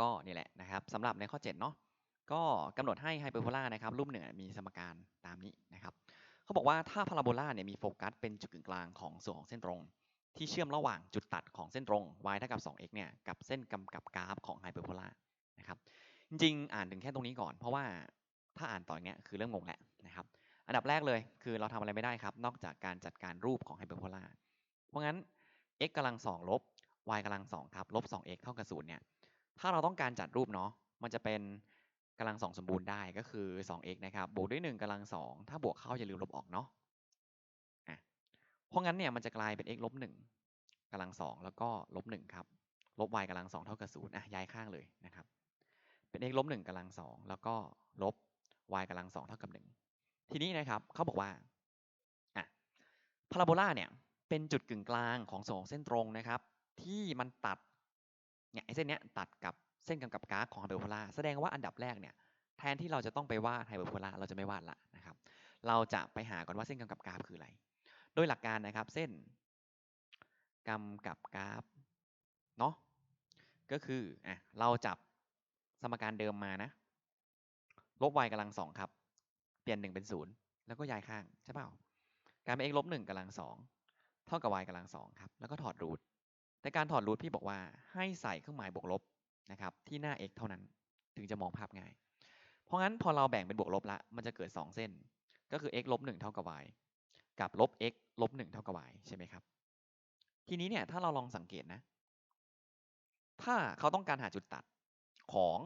ก็นี่แหละนะครับสำหรับในข้อ 7 เนาะก็กำหนดให้ไฮเปอร์โบลานะครับรูปหนึ่งมีสมการตามนี้นะครับเขาบอกว่าถ้าพาราโบลาเนี่ยมีโฟกัสเป็นจุดกึ่งกลางของส่วนของเส้นตรง ที่เชื่อมระหว่างจุดตัดของเส้นตรง y เท่ากับ 2x เนี่ยกับเส้นกำกับกราฟของไฮเปอร์โบลานะครับจริงๆ อ่านถึงแค่ตรงนี้ก่อน เพราะว่าถ้าอ่านต่ออย่างเงี้ยคือเริ่มงงแล้วนะครับอันดับแรกเลยคือเราทำอะไรไม่ได้ครับ นอกจากการจัดการรูปของไฮเปอร์โบลาเพราะงั้น x กำลัง2ลบ y กำลัง2ครับลบ 2x เท่ากับ0เนี่ย ถ้าเราต้องการจัดรูปเนาะมันจะเป็นกำลังสองสมบูรณ์ได้ก็คือ 2x นะครับบวกด้วย 1กำลัง2ถ้าบวกเข้าอย่าลืมลบออกเนาะอะเพราะงั้นเนี่ยมันจะกลายเป็น x ลบ1กำลัง2แล้วก็ลบ1ครับลบ y กำลัง2เท่ากับ0อะย้ายข้างเลยนะครับ เป็น x ลบ1กำลัง2แล้วก็ลบ y กำลัง2เท่ากับ1ทีนี้นะครับเขาบอกว่าอะพาราโบลาเนี่ยเป็นจุดกึ่งกลางของสองเส้นตรงนะครับ ที่มันตัด เนี่ยไอ้เส้นเนี้ยตัดกับเส้นกำกับกราฟของไฮเปอร์โบลาแสดงว่าอันดับแรกเนี่ยแทนที่เราจะต้องไปวาดไฮเปอร์โบลาเราจะไม่วาดละนะครับ เราจะไปหาก่อนว่าเส้นกำกับกราฟคืออะไร โดยหลักการนะครับ เส้นกำกับกราฟเนาะก็คืออะเราจับสมการเดิมมานะลบ y กำลังสองครับ เปลี่ยนหนึ่งเป็นศูนย์แล้วก็ย้ายข้างใช่เปล่าการเป็น x ลบหนึ่งกำลังสองเท่ากับ y กำลังสองครับ แล้วก็ถอดรูท แต่การถอดรูทพี่บอกว่าให้ใส่เครื่องหมายบวกลบนะครับที่หน้า x เท่านั้นถึงจะมองภาพง่าย เพราะงั้นพอเราแบ่งเป็นบวกลบละมันจะเกิด 2 เส้น ก็คือ x ลบ1เท่ากับ y กับลบ x ลบ1เท่ากับ y ใช่ไหมครับ ทีนี้เนี่ยถ้าเราลองสังเกตนะ ถ้าเขาต้องการหาจุดตัดของ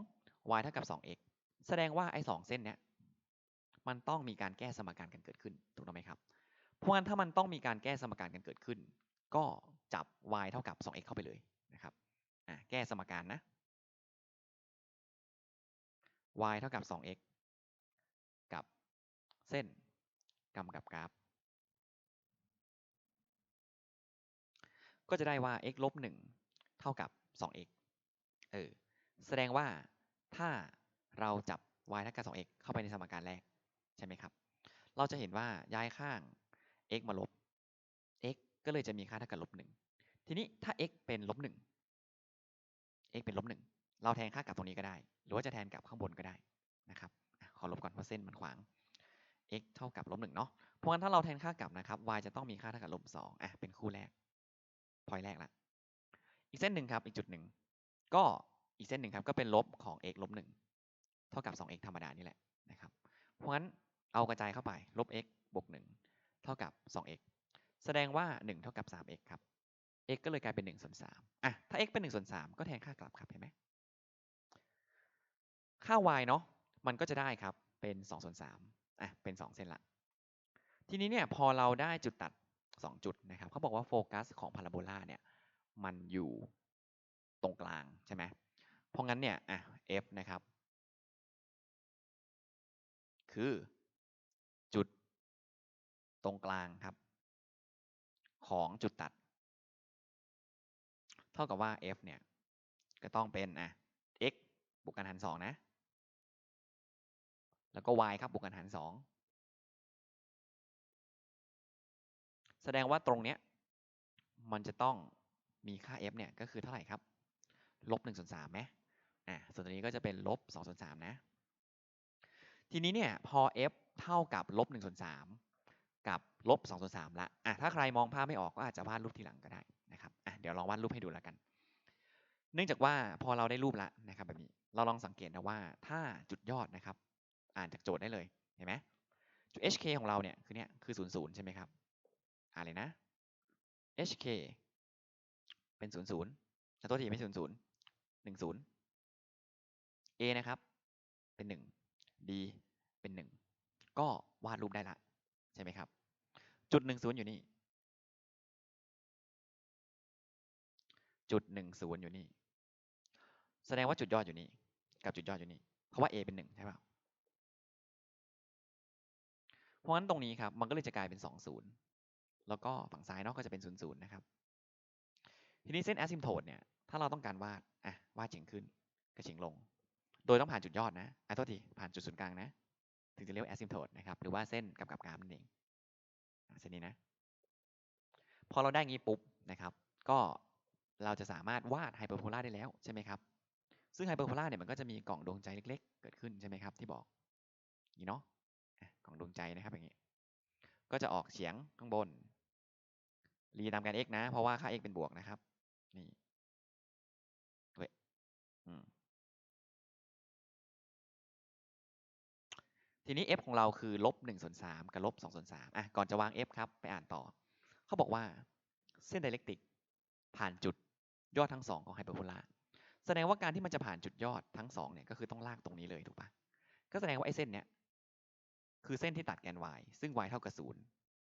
y เท่ากับ 2x แสดงว่าไอ้สเส้นเนี้ยมันต้องมีการแก้สมการกันเกิดขึ้นถูกต้องไหมครับ เพราะงั้นถ้ามันต้องมีการแก้สมการกันเกิดขึ้น ก็ จับ y เท่ากับ 2x เข้าไปเลยนะครับแก้สมการนะ y เท่ากับ 2x กับเส้นกำกับกราฟ ก็จะได้ว่า x ลบ1เท่ากับ 2x เออ แสดงว่าถ้าเราจับ y เท่ากับ 2x เข้าไปในสมการแรก ใช่ไหมครับ เราจะเห็นว่าย้ายข้าง x มาลบ x ก็เลยจะมีค่าเท่ากับลบ1ทีนี้ถ้า x เป็นลบ1 x เป็นลบ1เราแทนค่ากลับตรงนี้ก็ได้ หรือว่าจะแทนกลับข้างบนก็ได้นะครับขอลบก่อนเพราะเส้นมันขวาง x เท่ากับลบ1เนาะเพราะงั้นถ้าเราแทนค่ากลับนะครับ y จะต้องมีค่าเท่ากับลบ2อะเป็นคู่แรกพอยแรกละอีกเส้นหนึ่งครับอีกจุดหนึ่งก็อีกเส้นหนึ่งครับก็เป็นลบของ x ลบ1เท่ากับ 2x ธรรมดานี่แหละนะครับ เพราะงั้นเอากระจายเข้าไปลบ x บวก1เท่ากับ 2x แสดงว่า 1 เท่ากับ 3x ครับ x ก็เลยกลายเป็น1ส่วน3อะ ถ้า x เป็น1ส่วน3ก็แทนค่ากลับครับ เห็นไหม ค่า y เนาะ มันก็จะได้ครับ เป็น2ส่วน3อะ เป็น 2 เส้นละ ทีนี้เนี่ยพอเราได้จุดตัด 2 จุดนะครับ เขาบอกว่าโฟกัสของพาราโบลาเนี่ย มันอยู่ตรงกลางใช่ไหม เพราะงั้นเนี่ย อะ f นะครับ คือจุดตรงกลางครับ ของจุดตัด เท่ากับว่า f เนี่ยก็ต้องเป็นอะ x บวกกันหาร2นะ แล้วก็ y ครับบวกกันหาร2แสดงว่าตรงเนี้ยมันจะต้องมีค่า f เนี่ยก็คือเท่าไหร่ครับ ลบ1ส่วน3ไหมอะส่วนตัวนี้ก็จะเป็นลบ2ส่วน3นะ ทีนี้เนี่ยพอ f เท่ากับลบ1ส่วน3กับ ลบ2ส่วน3ละอะถ้าใครมองภาพไม่ออกก็อาจจะวาดรูปทีหลังก็ได้นะครับอะเดี๋ยวลองวาดรูปให้ดูแล้วกัน เนื่องจากว่าพอเราได้รูปละนะครับแบบนี้เราลองสังเกตนะว่าถ้าจุดยอดนะครับ อ่านจากโจทย์ได้เลยเห็นไหมจุด hk ของเราเนี่ยคือเนี่ยคือ0 0ใช่ไหมครับอ่านเลยนะ hk เป็น0 0แต่ตัวที่ไม่0 0 1 0 a นะครับ เป็น1 d เป็น 1 ก็วาดรูปได้ละ ใช่ไหมครับ จุด1 0อยู่นี่ จุด1 0อยู่นี่ แสดงว่าจุดยอดอยู่นี่ กับจุดยอดอยู่นี่ เพราะว่า a เป็น1ใช่เปล่าเพราะฉะนั้นตรงนี้ครับ มันก็เลยจะกลายเป็น2 0แล้วก็ฝั่งซ้ายเนาะก็จะเป็น0 0นย์ศูนย์นะครับ ทีนี้เส้นแอซิมโทดเนี่ย ถ้าเราต้องการวาด อะ วาดเฉียงขึ้นก็เฉียงลง โดยต้องผ่านจุดยอดนะอะโทษที ผ่านจุดศูนย์กลางนะ ถึงจะเรียกว่าแอซิมโทดนะครับ หรือว่าเส้นกับกับกราฟนั่นเอง เส้นนี้นะพอเราได้งี้ปุ๊บนะครับ ก็เราจะสามารถวาดไฮเปอร์โบลาได้แล้วใช่ไหมครับ ซึ่งไฮเปอร์โพลาเนี่ยมันก็จะมีกล่องดวงใจเล็ก ๆ เกิดขึ้นใช่ไหมครับ ที่บอกนี่เนาะอะกล่องดวงใจนะครับอย่างนี้ ก็จะออกเฉียงข้างบน รีตามการ x นะ เพราะว่าค่า x เป็นบวกนะครับ นี่เว้ยอืม ทีนี้ f ของเราคือลบ1ส่วน3กับลบ2ส่วน3อะก่อนจะวาง f ครับไปอ่านต่อ เขาบอกว่าเส้นไดเรกติกผ่านจุดยอดทั้งสองของไฮเปอร์โบลาแสดงว่าการที่มันจะผ่านจุดยอดทั้งสองเนี่ยก็คือต้องลากตรงนี้เลยถูกปะก็แสดงว่าไอ้เส้นเนี้ยคือเส้นที่ตัดแกน y ซึ่ง y เท่ากับศูนย์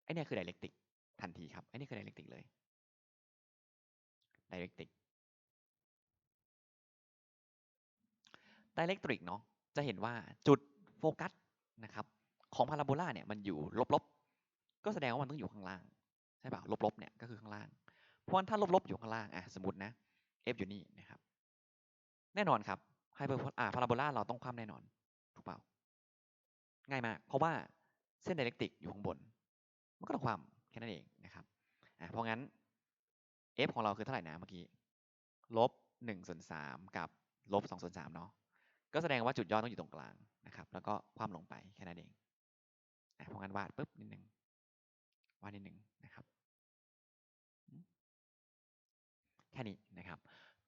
ไอ้เนี่ยคือไดเรกติกทันทีครับไอ้นี่คือไดเรกติกเลยไดเรกติกไดเรกตริกเนาะจะเห็นว่าจุดโฟกัส นะครับของพาราโบลาเนี่ยมันอยู่ลบๆ ก็แสดงว่ามันต้องอยู่ข้างล่างใช่ป่ะลบๆเนี่ยก็คือข้างล่าง เพราะฉะนั้นถ้าลบๆอยู่ข้างล่างอะสมมตินะ f อยู่นี่นะครับ แน่นอนครับไฮเปอร์อ่าพาราโบลาเราต้องคว่ำแน่นอนถูกเปล่า ง่ายมาก เพราะว่าเส้นไดเรกติกอยู่ข้างบน มันก็ต้องคว่ำแค่นั้นเองนะครับอ่าเพราะงั้น f ของเราคือเท่าไหร่นะเมื่อกี้ลบหนึ่งส่วนสามกับลบสองส่วนสามเนาะ ก็แสดงว่าจุดยอดต้องอยู่ตรงกลางนะครับ แล้วก็คว่ำลงไปแค่นั้นเองอะเพราะงั้นวาดปุ๊บนิดนึงวาดนิดนึงนะครับ แค่นี้นะครับ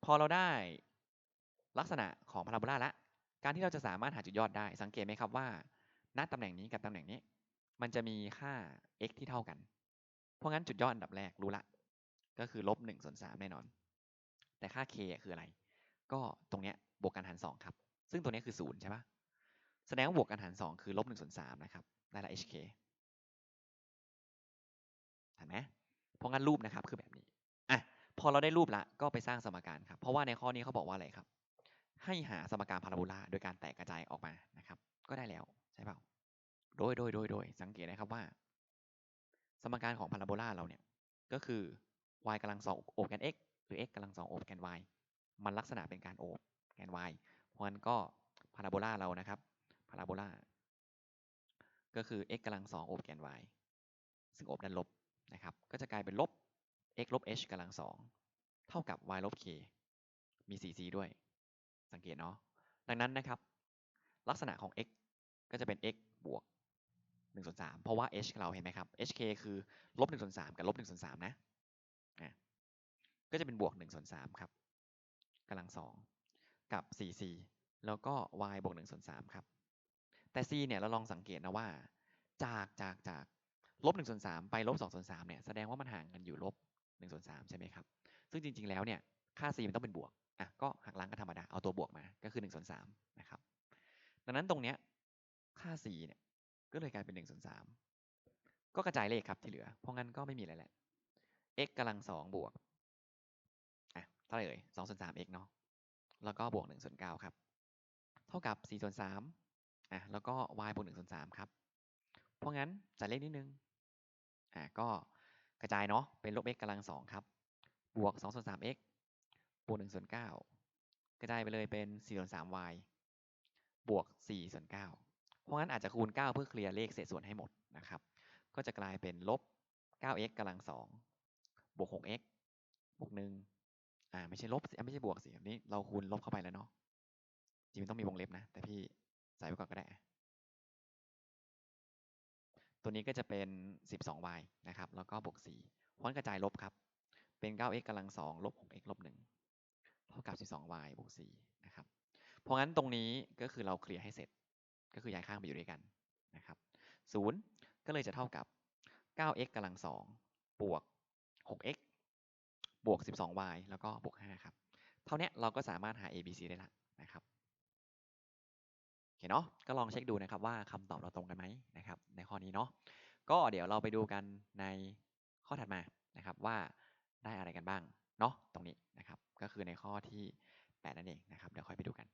พอเราได้ลักษณะของพาราโบลาละการที่เราจะสามารถหาจุดยอดได้ สังเกตไหมครับว่า ณตำแหน่งนี้กับตำแหน่งนี้ มันจะมีค่า x ที่เท่ากัน เพราะงั้นจุดยอดอันดับแรกรู้ละ ก็คือลบหนึ่งส่วนสามแน่นอน แต่ค่า k คืออะไร ก็ตรงเนี้ยบวกกันหารสองครับ ซึ่งตัวนี้คือศูนย์ใช่ปะแสดงว่าบวกกันหารสองคือลบหนึ่งส่วนสามนะครับได้ละ hk เห็นไหมเพราะงั้นรูปนะครับคือแบบนี้อะพอเราได้รูปละก็ไปสร้างสมการครับ เพราะว่าในข้อนี้เขาบอกว่าอะไรครับ ให้หาสมการพาราโบลาโดยการแตกกระจายออกมานะครับ ก็ได้แล้วใช่เปล่าโดยโดยโดยโดยสังเกตนะครับว่า สมการของพาราโบลาเราเนี่ยก็คือ y กำลังสองโอบแกน x หรือ x กำลังสองโอบแกน y มันลักษณะเป็นการโอบแกน y เพราะงั้นก็พาราโบลาเรานะครับพาราโบลาก็คือ x กำลังสองโอบแกน y ซึ่งโอบด้านลบนะครับก็จะกลายเป็นลบ x ลบ h กำลังสองเท่ากับ y ลบ k มี 4c ด้วย สังเกตเนาะดังนั้นนะครับ ลักษณะของ x ก็จะเป็น x บวก1ส่วน3เพราะว่า h เราเห็นไหมครับ hk คือลบ1ส่วน3กับลบ1ส่วน3นะอะก็จะเป็นบวก1ส่วน3ครับกำลังสอง กับ 4c แล้วก็ y บวก1ส่วน3ครับ แต่ c เนี่ยเราลองสังเกตนะว่า จากจากจากลบ1ส่วน3ไปลบ2ส่วน3เนี่ยแสดงว่ามันห่างกันอยู่ลบ1ส่วน3ใช่ไหมครับ ซึ่งจริง ๆ แล้วเนี่ยค่า c มันต้องเป็นบวกอะก็หักล้างกันธรรมดา เอาตัวบวกมาก็คือ1ส่วน3นะครับ ดังนั้นตรงเนี้ยค่า c เนี่ยก็เลยกลายเป็น1ส่วน3ก็กระจายเลขครับที่เหลือ เพราะงั้นก็ไม่มีอะไรแหละ x กำลัง2บวกอะเท่าไหร่เอ่ย2ส่วน3 x เนาะ แล้วก็บวก1ส่วน9ครับ เท่ากับ4ส่วน3อะแล้วก็ y บวก1ส่วน3ครับ เพราะงั้นจัดเลขนิดนึงอะก็กระจายเนาะเป็นลบ x กำลัง2ครับบวก2ส่วน 3 x บวก1ส่วน9กระจายไปเลยเป็น4ส่วน 3 y บวก4ส่วน9เพราะงั้นอาจจะคูณ 9 เพื่อเคลียร์เลขเศษส่วนให้หมดนะครับ ก็จะกลายเป็นลบ 9x กำลัง2บวก 6x บวก1 อ่าไม่ใช่ลบสิอ่ไม่ใช่บวกสิอันนี้เราคูณลบเข้าไปแล้วเนาะจริงๆต้องมีวงเล็บนะ แต่พี่ใส่ไว้ก่อนก็ได้ ตัวนี้ก็จะเป็น 12y นะครับ แล้วก็บวก4พ้นกระจายลบครับ เป็น 9x กำลัง 2 ลบ 6x ลบ1เท่ากับ 12y บวก4นะครับ เพราะงั้นตรงนี้ก็คือเราเคลียร์ให้เสร็จ ก็คือย้ายข้างไปอยู่ด้วยกันนะครับ0ก็เลยจะเท่ากับ 9x กำลัง 2 บวก 6x บวก 12y แล้วก็บวก 5 ครับ เท่านี้เราก็สามารถหา a b c ได้ละนะครับโอเคเนาะก็ลองเช็คดูนะครับว่าคำตอบเราตรงกันไหมนะครับ ในข้อนี้เนาะก็เดี๋ยวเราไปดูกันในข้อถัดมานะครับว่าได้อะไรกันบ้างเนาะตรงนี้นะครับ ก็คือในข้อที่ 8 นั่นเองนะครับ เดี๋ยวค่อยไปดูกัน